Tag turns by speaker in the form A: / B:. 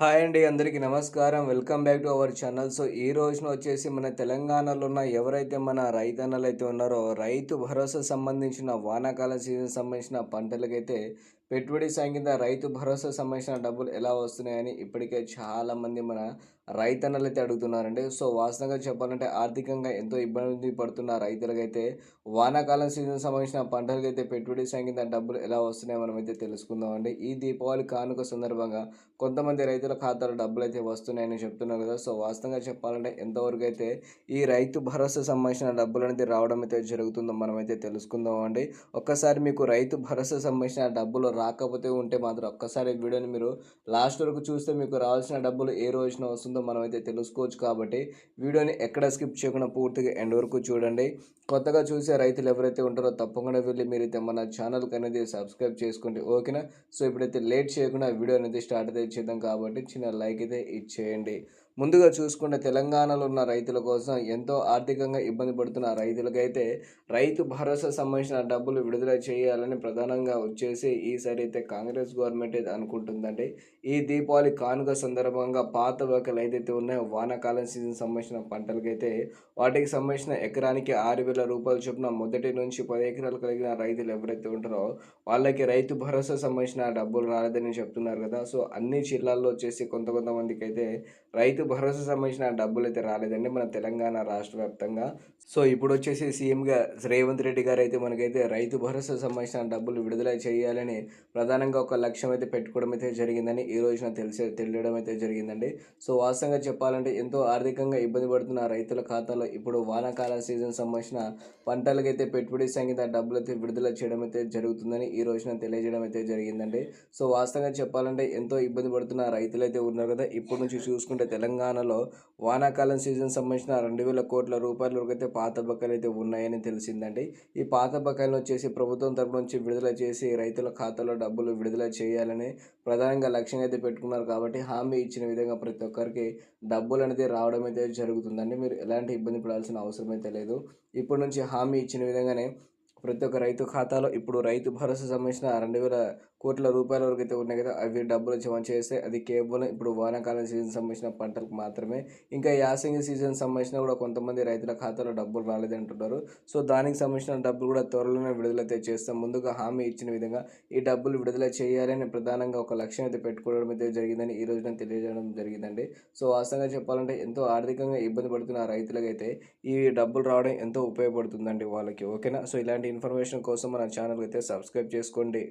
A: Hi అండి అందరికీ నమస్కారం. Welcome back to our channel. So ఈ రోజున వచ్చేసి మన తెలంగాణలో ఉన్న ఎవరైతే మన రైతన్నలు అయితే ఉన్నారో రైతు భరోసా సంబంధించిన వానాకాల సీజన్ సంబంధించిన పంటలకైతే పెట్టుబడి సాయం కింద రైతు భరోసా సంబంధించిన డబ్బులు ఎలా వస్తున్నాయని ఇప్పటికే చాలామంది మన రైతన్నలు అయితే అడుగుతున్నారండి. సో వాస్తవంగా చెప్పాలంటే ఆర్థికంగా ఎంతో ఇబ్బంది పడుతున్న రైతులకైతే వానాకాలం సీజన్ సంబంధించిన పంటలకైతే పెట్టుబడి సాయం కింద డబ్బులు ఎలా వస్తున్నాయో మనం అయితే తెలుసుకుందామండి ఈ దీపావళి కానుక సందర్భంగా కొంతమంది రైతుల ఖాతాలో డబ్బులు అయితే వస్తున్నాయని చెప్తున్నారు కదా. సో వాస్తవంగా చెప్పాలంటే ఎంతవరకు అయితే ఈ రైతు భరోసా సంబంధించిన డబ్బులు అనేది రావడం అయితే జరుగుతుందో మనం అయితే తెలుసుకుందాం అండి. ఒక్కసారి మీకు రైతు భరోసా సంబంధించిన డబ్బులు రాకపోతే ఉంటే మాత్రం ఒక్కసారి వీడియోని మీరు లాస్ట్ వరకు చూస్తే మీకు రావాల్సిన డబ్బులు ఏ రోజున వస్తుందో మనం అయితే తెలుసుకోవచ్చు కాబట్టి వీడియోని ఎక్కడ స్కిప్ చేయకుండా పూర్తిగా ఎండ్ వరకు చూడండి. కొత్తగా చూసే రైతులు ఎవరైతే ఉంటారో తప్పకుండా వెళ్ళి మీరైతే మన ఛానల్కి అనేది సబ్స్క్రైబ్ చేసుకోండి. ఓకేనా? సో ఇప్పుడైతే లేట్ చేయకుండా వీడియో అనేది స్టార్ట్ అయితే చేద్దాం కాబట్టి చిన్న లైక్ అయితే ఇచ్చేయండి. ముందుగా చూసుకుంటే తెలంగాణలో ఉన్న రైతుల కోసం ఎంతో ఆర్థికంగా ఇబ్బంది పడుతున్న రైతులకైతే రైతు భరోసా సంబంధించిన డబ్బులు విడుదల చేయాలని ప్రధానంగా వచ్చేసి ఈసారి అయితే కాంగ్రెస్ గవర్నమెంట్ అయితే అనుకుంటుందండి. ఈ దీపావళి కానుక సందర్భంగా పాత వకలు ఏదైతే ఉన్నాయో వానాకాలం సీజన్ సంబంధించిన పంటలకైతే వాటికి సంబంధించిన ఎకరానికి ఆరు వేల రూపాయలు చొప్పున మొదటి నుంచి పది ఎకరాలు కలిగిన రైతులు ఎవరైతే ఉంటారో వాళ్ళకి రైతు భరోసా సంబంధించిన డబ్బులు రాలేదని చెప్తున్నారు కదా. సో అన్ని జిల్లాల్లో వచ్చేసి కొంత కొంతమందికి అయితే రైతు భరోసా సంబంధించిన డబ్బులు అయితే రాలేదండి మన తెలంగాణ రాష్ట్ర వ్యాప్తంగా. సో ఇప్పుడు వచ్చేసి సీఎంగా రేవంత్ రెడ్డి గారు అయితే మనకైతే రైతు భరోసా సంబంధించిన డబ్బులు విడుదల చేయాలని ప్రధానంగా ఒక లక్ష్యం అయితే పెట్టుకోవడం అయితే జరిగిందని ఈ రోజున తెలిసే తెలియడం అయితే జరిగిందండి. సో వాస్తవంగా చెప్పాలంటే ఎంతో ఆర్థికంగా ఇబ్బంది పడుతున్న రైతుల ఖాతాలో ఇప్పుడు వానాకాల సీజన్ సంబంధించిన పంటలకైతే పెట్టుబడి సంగీత డబ్బులు అయితే విడుదల చేయడం అయితే జరుగుతుందని ఈ రోజున తెలియజేయడం అయితే జరిగిందండి. సో వాస్తవంగా చెప్పాలంటే ఎంతో ఇబ్బంది పడుతున్న రైతులు అయితే ఉన్నారు కదా ఇప్పటి నుంచి చూసుకుంటే తెలంగాణలో వానాకాలం సీజన్ సంబంధించిన రెండు వేల కోట్ల రూపాయల వరకు అయితే పాత బకాయిలు అయితే ఉన్నాయని తెలిసిందండి. ఈ పాత బకాయిలను వచ్చేసి ప్రభుత్వం తరపు నుంచి విడుదల చేసి రైతుల ఖాతాలో డబ్బులు విడుదల చేయాలని ప్రధానంగా లక్ష్యంగా అయితే పెట్టుకున్నారు కాబట్టి హామీ ఇచ్చిన విధంగా ప్రతి ఒక్కరికి డబ్బులు అనేది రావడం అయితే జరుగుతుందండి. మీరు ఎలాంటి ఇబ్బంది పడాల్సిన అవసరం అయితే లేదు. ఇప్పటి నుంచి హామీ ఇచ్చిన విధంగానే ప్రతి ఒక్క రైతు ఖాతాలో ఇప్పుడు రైతు భరోసా సంబంధించిన రెండు వేల కోట్ల రూపాయల వరకు అయితే ఉన్నాయి కదా అవి డబ్బులు జమ చేస్తే అది కేవలం ఇప్పుడు వానాకాలం సీజన్ సంబంధించిన పంటలకు మాత్రమే. ఇంకా యాసంగి సీజన్ సంబంధించిన కూడా కొంతమంది రైతుల ఖాతాలో డబ్బులు రాలేదంటున్నారు. సో దానికి సంబంధించిన డబ్బులు కూడా త్వరలోనే విడుదల అయితే చేస్తాం. ముందుగా హామీ ఇచ్చిన విధంగా ఈ డబ్బులు విడుదల చేయాలని ప్రధానంగా ఒక లక్ష్యం అయితే పెట్టుకోవడం అయితే జరిగిందని ఈ రోజున తెలియజేయడం జరిగిందండి. సో వాస్తవంగా చెప్పాలంటే ఎంతో ఆర్థికంగా ఇబ్బంది పడుతున్న రైతులకైతే ఈ డబ్బులు రావడం ఎంతో ఉపయోగపడుతుందండి వాళ్ళకి ఓకేనా? సో ఇలాంటి ఇన్ఫర్మేషన్ కోసం మన ఛానల్ అయితే సబ్స్క్రైబ్ చేసుకోండి.